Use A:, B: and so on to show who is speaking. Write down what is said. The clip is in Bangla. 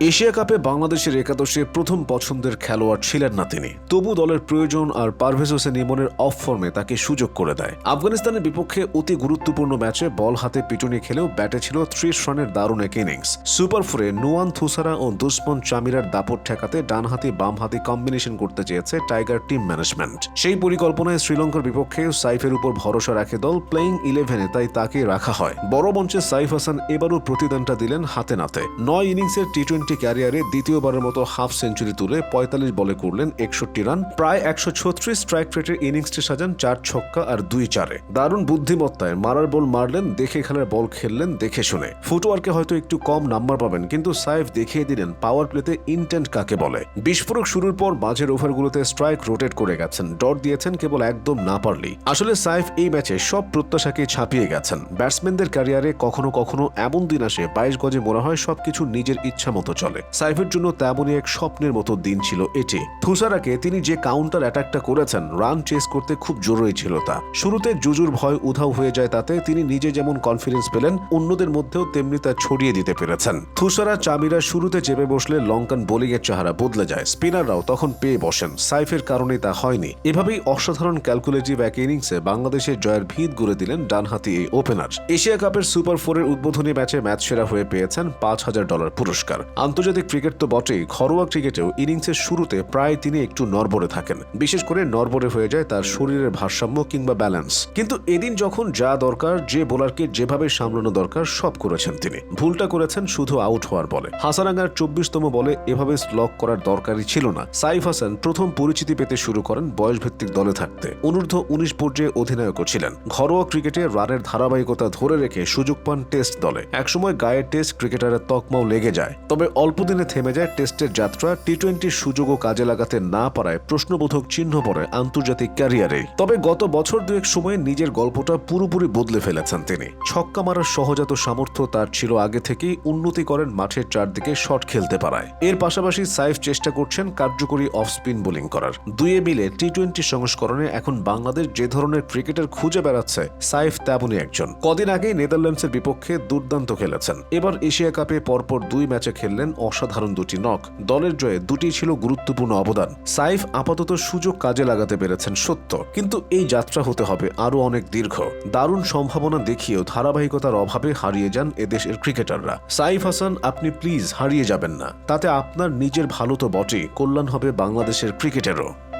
A: এশিয়া কাপে বাংলাদেশের একাদশে প্রথম পছন্দের খেলোয়াড় ছিলেন না তিনি। তবু দলের প্রয়োজন আর পারভেজ হোসেন ইমনের অফ ফর্মে তাকে সুযোগ করে দেয়। আফগানিস্তানের বিপক্ষে অতি গুরুত্বপূর্ণ ম্যাচে বল হাতে পিটুনি খেলেও ব্যাটে ছিল ত্রিশ রানের দারুণ এক ইনিংস সুপার ফোরে নুয়ান থুসারা ও দুসমন চামিরার দাপট ঠেকাতে ডানহাতি, বামহাতি কম্বিনেশন করতে চেয়েছে টাইগার টিম ম্যানেজমেন্ট সেই পরিকল্পনায় শ্রীলঙ্কার বিপক্ষে সাইফের উপর ভরসা রাখে দল প্লেইং ইলেভেনে তাই তাকে রাখা হয়। বড় মঞ্চে সাইফ হাসান এবারও প্রতিদানটা দিলেন হাতে নাতে। নয় ইনিংসের টি টোয়েন্টি ক্যারিয়ারে দ্বিতীয়বারের মতো হাফ সেঞ্চুরি তুলে পঁয়তাল্লিশ বলে করলেন একষট্টি রান, প্রায় একশো ছত্রিশ স্ট্রাইক রেটের ইনিংসটি সাজান চার ছক্কা আর দুই চারে। দারুণ বুদ্ধিমত্তায় মারার বল মারলেন, দেখে খেলার বল খেললেন, দেখে শুনে। ফুটওয়ার্কে হয়তো একটু কম নাম্বার পাবেন, কিন্তু সাইফ দেখিয়ে দিলেন পাওয়ার প্লেতে ইন্টেন্ট কাকে বলে। বিস্ফোরক শুরুর পর মাঝের ওভারগুলোতে স্ট্রাইক রোটেট করে গেছেন, ডট দিয়েছেন কেবল একদম না পারলেই। আসলে সাইফ এই ম্যাচে সব প্রত্যাশাকে ছাপিয়ে গেছেন। ব্যাটসম্যানদের ক্যারিয়ারে কখনো কখনো এমন দিন আসে, বাইশ গজে মনে হয় সবকিছু নিজের ইচ্ছা মতো চলে। সাইফের জন্য তেমনই এক স্বপ্নের মতো দিন ছিল এটি। থুসারাকে তিনি যে কাউন্টার অ্যাটাকটা করেছেন রান চেস করতে খুব জরুরি ছিল তা। শুরুতে জুজুর ভয় উধাও হয়ে যায় তাতে তিনি নিজে যেমন কনফিডেন্স পেলেন, অন্যদের মধ্যেও তেমনি তা ছড়িয়ে দিতে পেরেছেন। থুসারা চামিরা শুরুতে চেপে বসলে লঙ্কান বোলিং এর চেহারা বদলে যায়। স্পিনাররাও তখন পেয়ে বসেন। সাইফের কারণে তা হয়নি। এভাবেই অসাধারণ ক্যালকুলেটিভ এক ইনিংসে বাংলাদেশের জয়ের ভিত গড়ে দিলেন ডানহাতি এই ওপেনার এশিয়া কাপের সুপার ফোরের উদ্বোধনী ম্যাচে ম্যাচ সেরা হয়ে পেয়েছেন পাঁচ হাজার ডলার পুরস্কার। আন্তর্জাতিক ক্রিকেট তো বটেই, ঘরোয়া ক্রিকেটেও ইনিংসের শুরুতে প্রায় তিনি একটু নরবরে থাকেন। বিশেষ করে নরবরে হয়ে যায় তার শরীরের ভারসাম্য কিংবা ব্যালেন্স। কিন্তু এদিন যখন যা দরকার, যে বোলারকে যেভাবে সামলানো দরকার, সব করেছেন তিনি। ভুলটা করেছেন শুধু আউট হওয়ার বলে। হাসারাঙ্গার চব্বিশতম বলে এভাবে স্লক করার দরকারই ছিল না। সাইফ হাসান প্রথম পরিচিতি পেতে শুরু করেন বয়সভিত্তিক দলে থাকতে। অনূর্ধ্ব উনিশ পর্যায়ে অধিনায়কও ছিলেন। ঘরোয়া ক্রিকেটে রানের ধারাবাহিকতা ধরে রেখে সুযোগ পান টেস্ট দলে। একসময় গায়ের টেস্ট ক্রিকেটারের তকমাও লেগে যায়। তবে অল্প দিনে থেমে যায় টেস্টের যাত্রা টি টোয়েন্টির সুযোগও কাজে লাগাতে না পারায় প্রশ্নবোধক চিহ্ন পড়ে আন্তর্জাতিক ক্যারিয়ারে। তবে গত বছর দুয়েক সময়ে নিজের গল্পটা পুরোপুরি বদলে ফেলেছেন তিনি। ছক্কা মারার সহজাত সামর্থ্য তার ছিল আগে থেকেই উন্নতি করেন মাঠের চারদিকে শট খেলতে পারায়। এর পাশাপাশি সাইফ চেষ্টা করছেন কার্যকরী অফ স্পিন বোলিং করার। দুয়ে মিলে টি টোয়েন্টি সংস্করণে এখন বাংলাদেশ যে ধরনের ক্রিকেটার খুঁজে বেড়াচ্ছে, সাইফ তেমনই একজন। কদিন আগেই নেদারল্যান্ডসের বিপক্ষে দুর্দান্ত খেলেছেন। এবার এশিয়া কাপে পরপর দুই ম্যাচে খেললেন অসাধারণ দুটি নক দলের জয়ে দুটি ছিল গুরুত্বপূর্ণ অবদান। সাইফ আপাতত সুযোগ কাজে লাগাতে পেরেছেন সত্য। কিন্তু এই যাত্রা হতে হবে আরও অনেক দীর্ঘ। দারুণ সম্ভাবনা দেখিয়েও ধারাবাহিকতার অভাবে হারিয়ে যান এদেশের ক্রিকেটাররা। সাইফ হাসান, আপনি প্লিজ হারিয়ে যাবেন না। তাতে আপনার নিজের ভালো তো বটেই। কল্যাণ হবে বাংলাদেশের ক্রিকেটেরও।